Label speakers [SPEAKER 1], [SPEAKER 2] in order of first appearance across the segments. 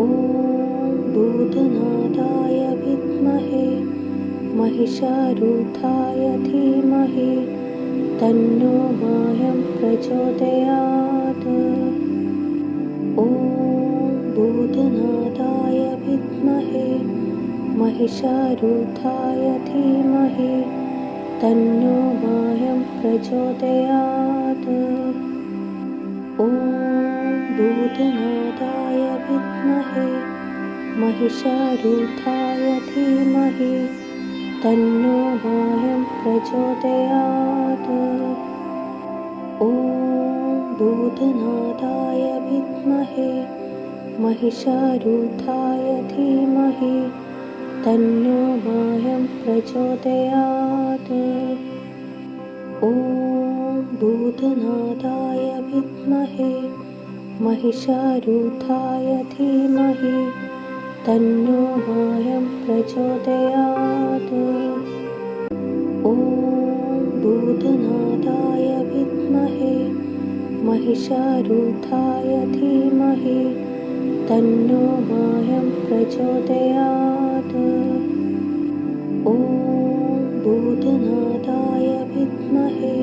[SPEAKER 1] ॐ भूतनादाय विद्महे महिषारूथाय धीमहि तन्नो मायं प्रचोदयात्। ॐ भूतनादाय विद्महे महिषारूथाय धीमहि तन्नो मायं प्रचोदयात्। ॐ भूतनादाय विद्महे महिषारूथाय धीमहि तन्नो मायं प्रचोदयात्। ॐ भूतनादाय विद्महे महिषारूथाय धीमहि तन्नो मायं प्रचोदयात्। ॐ भूतनादाय विद्महे महिषारूथाय धीमहि तन्नो मायं प्रचोदयात्। ॐ भूतनादाय विद्महे महिषारूथाय धीमहि तन्नो मायं प्रचोदयात्। ॐ भूतनादाय विद्महे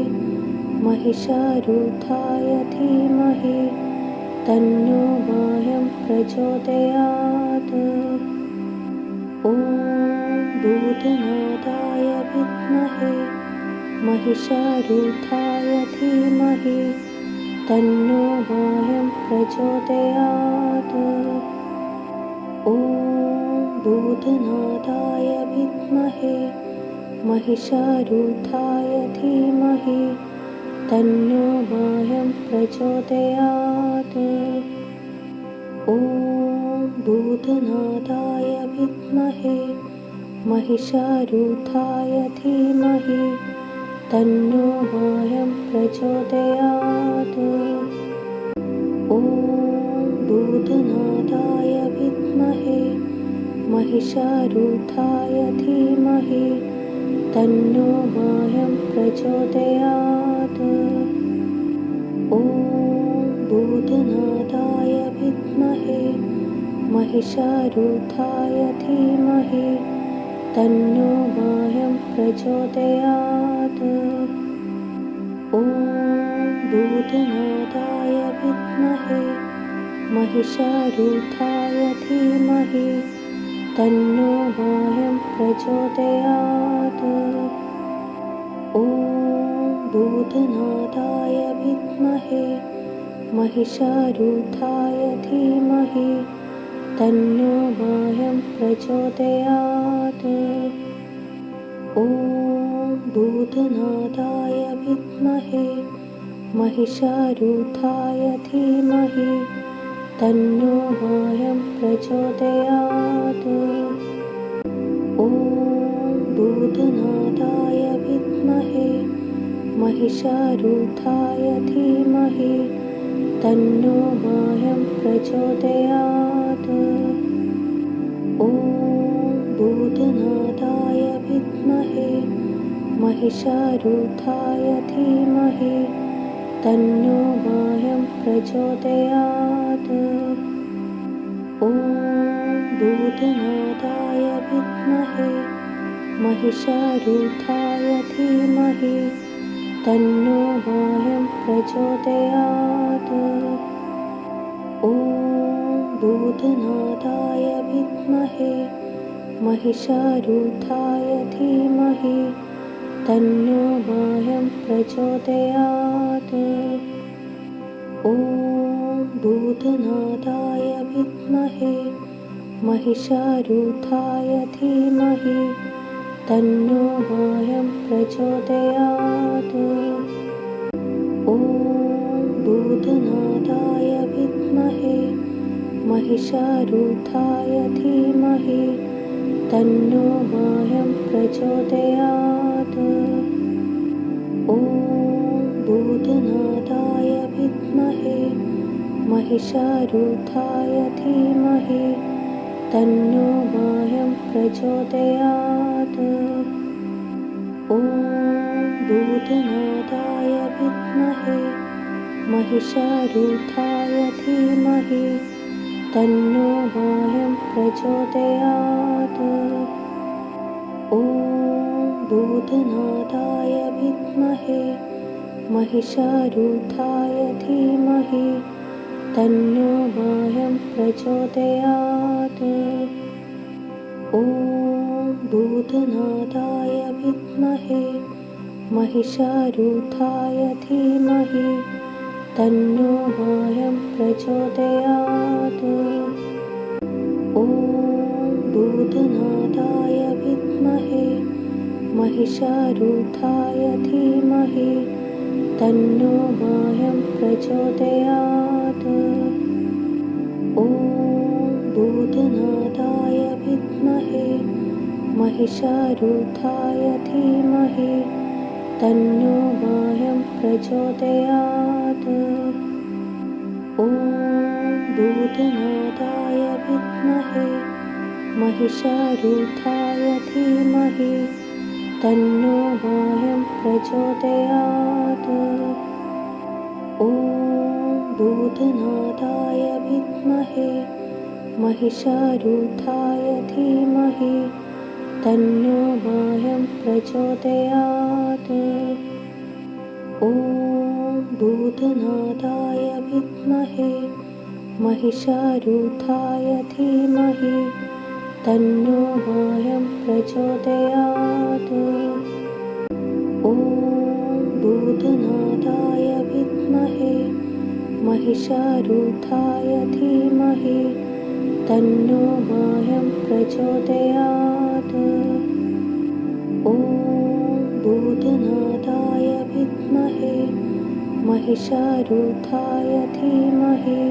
[SPEAKER 1] महिषारूथाय धीमहि तन्नो मायं प्रचोदयात्। ॐ भूतनादाय विद्महे महिषारूथाय धीमहि तन्नो मायं प्रचोदयात्। ॐ भूतनादाय विद्महे महिषारूथाय धीमहि तन्नो मायं प्रचोदयात्। ॐ भूतनादाय विद्महे महिषारूथाय धीमहि तन्नो मायं प्रचोदयात्। ॐ भूतनादाय विद्महे महिषारूथाय धीमहि तन्नो मायं प्रचोदयात् ॐ भूतनादाय विद्महे महिषारूथाय धीमहि तन्नो मायं प्रचोदयात्। ॐ भूतनादाय विद्महे महिषारूथाय धीमहि तन्नो मायं प्रचोदयात्। ॐ भूतनादाय विद्महे महिषारूथाय धीमहि तन्नो मायं प्रचोदयात्। ॐ भूतनादाय विद्महे महिषारूथाय धीमहि तन्नो मायं प्रचोदयात्। ॐ भूतनादाय महिषारूथाय धीमहि तन्नो मायं प्रचोदयात्। ॐ भूतनादाय विद्महे महिषारूथाय धीमहि तन्नो मायं प्रचोदयात्। ॐ भूतनादाय विद्महे महिषारूथाय धीमहि तन्नो मायं प्रचोदयात्। ॐ भूतनादाय विद्महे महिषारूथाय धीमहि तन्नो मायं प्रचोदयात्। ॐ भूतनादाय विद्महे महिषारूथाय धीमहि तन्नो मायं प्रचोदयात्। ॐ भूतनादाय विद्महे महिषारूथाय धीमहि तन्नो मायं प्रचोदयात्। ॐ भूतनादाय विद्महे महिषारूथाय धीमहि तन्नो मायं प्रचोदयात्। ॐ भूतनादाय विद्महे महिषारूथाय धीमहि तन्नो मायं प्रचोदयात्। ॐ भूतनाथाय विद्महे महिषारूथाय धीमहि तन्नो मायं प्रचोदयात्। ॐ भूतनाथाय विद्महे महिषारूथाय धीमहि तन्नो मायं प्रचोदयात्। ॐ भूतनाथाय विद्महे महिषारूथाय धीमहि तन्नो मायं प्रचोदयात्। ॐ भूतनाथाय विद्महे महिषारूथाय धीमहि तन्नो मायं प्रचोदयात्। ॐ भूतनाथाय विद्महे महिषारूथाय तन्नो मायं प्रचोदयात्। ॐ भूतनाथाय विद्महे महिषारूथाय धीमहि तन्नो मायं प्रचोदयात्। ॐ भूतनाथाय विद्महे महिषारूथाय धीमहि तन्नो मायं प्रचोदयात्। ॐ भूतनाथाय विद्महे महिषारूथाय धीमहि तन्नो मायं प्रचोदयात्। ॐ भूतनाथाय विद्महे महिषारूथाय धीमहि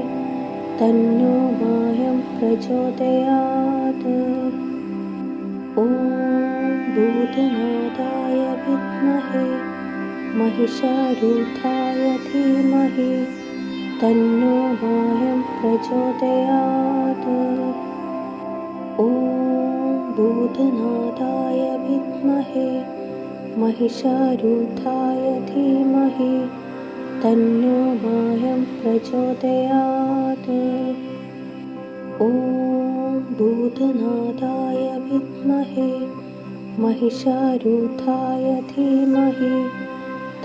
[SPEAKER 1] तन्नो मायं प्रचोदयात् ॐ भूतनाथाय विद्महे महिषारूथाय धीमहि तन्नो मायं प्रचोदयात्। ॐ भूतनाथाय विद्महे महिषारूथाय धीमहि तन्नो मायं प्रचोदयात्। ॐ भूतनाथाय विद्महे महिषारूथाय धीमहि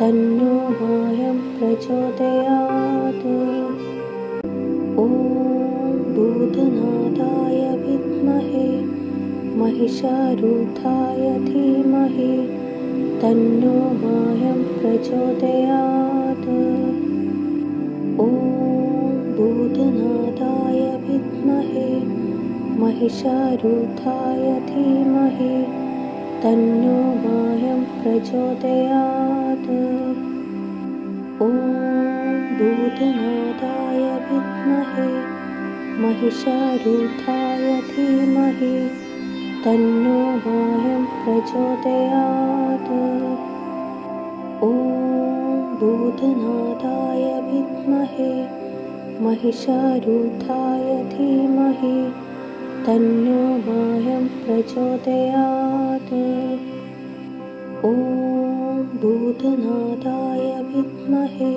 [SPEAKER 1] तन्नो मायं प्रचोदयात्। ॐ भूतनाथाय विद्महे महिषारूथाय धीमहि तन्नो मायं प्रचोदयात् महिषारूथाय धीमहि तन्नो मायं प्रचोदयात्। ॐ भूतनाथाय विद्महे महिषारूथाय धीमहि तन्नो मायं प्रचोदयात्। ॐ भूतनाथाय विद्महे महिषारूथाय धीमहि तन्नो मायं प्रचोदयात्। ॐ भूतनाथाय विद्महे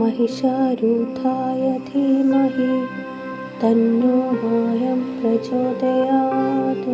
[SPEAKER 1] महिषारूथाय धीमहि तन्नो मायं प्रचोदयात्